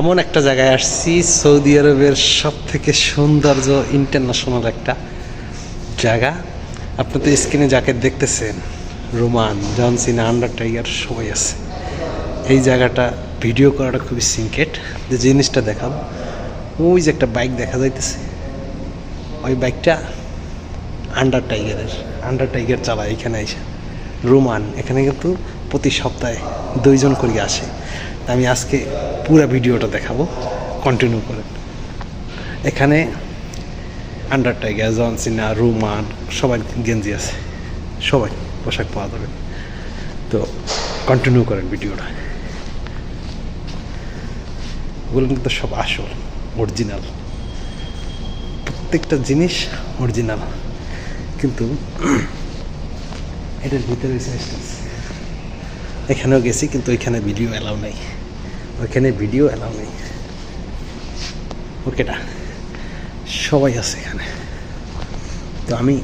এমন একটা জায়গায় আসছি, সৌদি আরবের সব থেকে সৌন্দর্য ইন্টারন্যাশনাল একটা জায়গা। আপনি তো স্ক্রিনে যাকে দেখতেছেন, রোমান জনসিনা আন্ডার টাইগার, সবাই আছে। এই জায়গাটা ভিডিও করাটা খুবই সিঙ্কেট যে জিনিসটা দেখাবো ওই যে একটা বাইক দেখা যাইতেছে। ওই বাইকটা আন্ডার টাইগারের, আন্ডার টাইগার চালায় এখানে এসে। রোমান, এখানে কিন্তু প্রতি সপ্তাহে দুইজন করে আসে। আমি আজকে পুরো ভিডিওটা দেখাবো কন্টিনিউ করেন এখানে আন্ডার টাইগার জনসিনা রুমান সবাই গেঞ্জি আছে। সবাই পোশাক পাওয়া যাবে। তো কন্টিনিউ করেন ভিডিওটা। ওগুলো কিন্তু সব আসল অরিজিনাল প্রত্যেকটা জিনিস অরিজিনাল কিন্তু এটার ভিতরে। এখানেও গেছি, কিন্তু ওইখানে ভিডিও অ্যালাউ নেই। ওইখানে ভিডিও অ্যালাউ নেই। ওকেটা সবাই আছে এখানে। তো আমি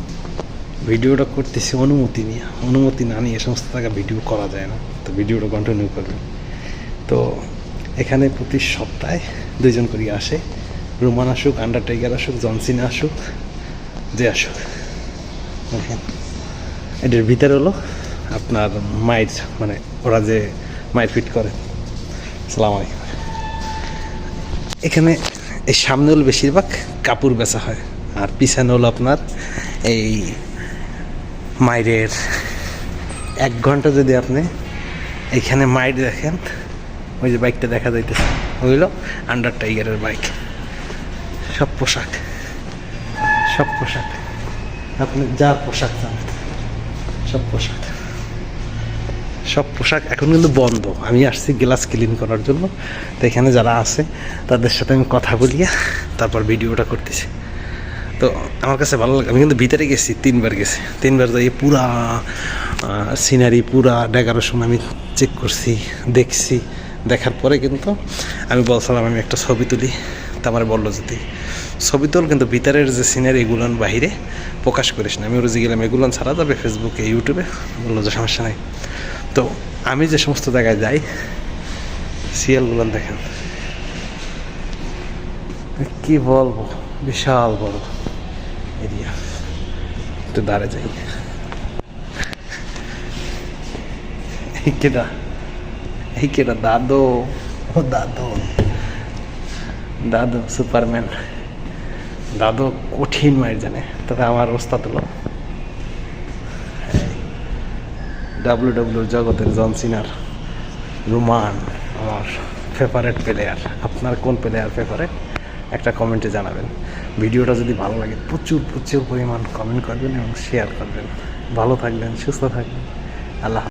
ভিডিওটা করতেছি অনুমতি নিয়ে। অনুমতি না নিয়ে এ সমস্ত জায়গায় ভিডিও করা যায় না। তো ভিডিওটা কন্টিনিউ করবে। তো এখানে প্রতি সপ্তাহে দুইজন করে আসে। রোমান আসুক আন্ডার টাইগার আসুক জনসিনা আসুক, যে আসুক। এটার ভিতরে হলো আপনার মাইট মানে ওরা যে মাইট ফিট করে। সালাম আলাইকুম। এখানে এই সামনে হল বেশিরভাগ কাপড় বেচা হয়, আর পিছনে হলো আপনার এই মাইরের এক ঘণ্টা যদি আপনি এখানে মাইট দেখেন, ওই যে বাইকটা দেখা যাইতেছে হইল আন্ডার টাইগারের বাইক। সব পোশাক সব পোশাক। আপনি যার পোশাক চান, সব পোশাক। সব পোশাক এখন কিন্তু বন্ধ। আমি আসছি গ্লাস ক্লিন করার জন্য। তো এখানে যারা আছে, তাদের সাথে আমি কথা বলিয়া তারপর ভিডিওটা করতেছি। তো আমার কাছে ভালো লাগে, আমি কিন্তু ভিতরে গেছি, তিনবার গেছি। তিনবার যাই পুরা সিনারি পুরা ডেকারেশন আমি চেক করছি, দেখছি। দেখার পরে কিন্তু আমি বলছিলাম, আমি একটা ছবি তুলি। তা আমার বলল যদি ছবি তোল, কিন্তু ভিতরের যে সিনারি এগুলান বাহিরে প্রকাশ করিস না। আমি যে গেলাম, এগুলান ছাড়া যাবে ফেসবুকে ইউটিউবে বলল যে সমস্যা নাই। তো আমি যে সমস্ত জায়গায় যাই সিরিয়ালগুলো দেখেন। কি বলব? বিশাল বড় এরিয়া একটু দাঁড়ে যাই। দাদু। ও দাদু। দাদু সুপারম্যান। দাদু কঠিন মায়ের জানে, তবে আমার ওস্তাদ হলো। ডাব্লিউ ডাব্লিউ জগতের জন সিনার, রুমান, আমার ফেভারেট প্লেয়ার আপনার কোন প্লেয়ার ফেভারেট একটা কমেন্টে জানাবেন। ভিডিওটা যদি ভালো লাগে, প্রচুর প্রচুর পরিমাণ কমেন্ট করবেন এবং শেয়ার করবেন। ভালো থাকবেন, সুস্থ থাকবেন। আল্লাহ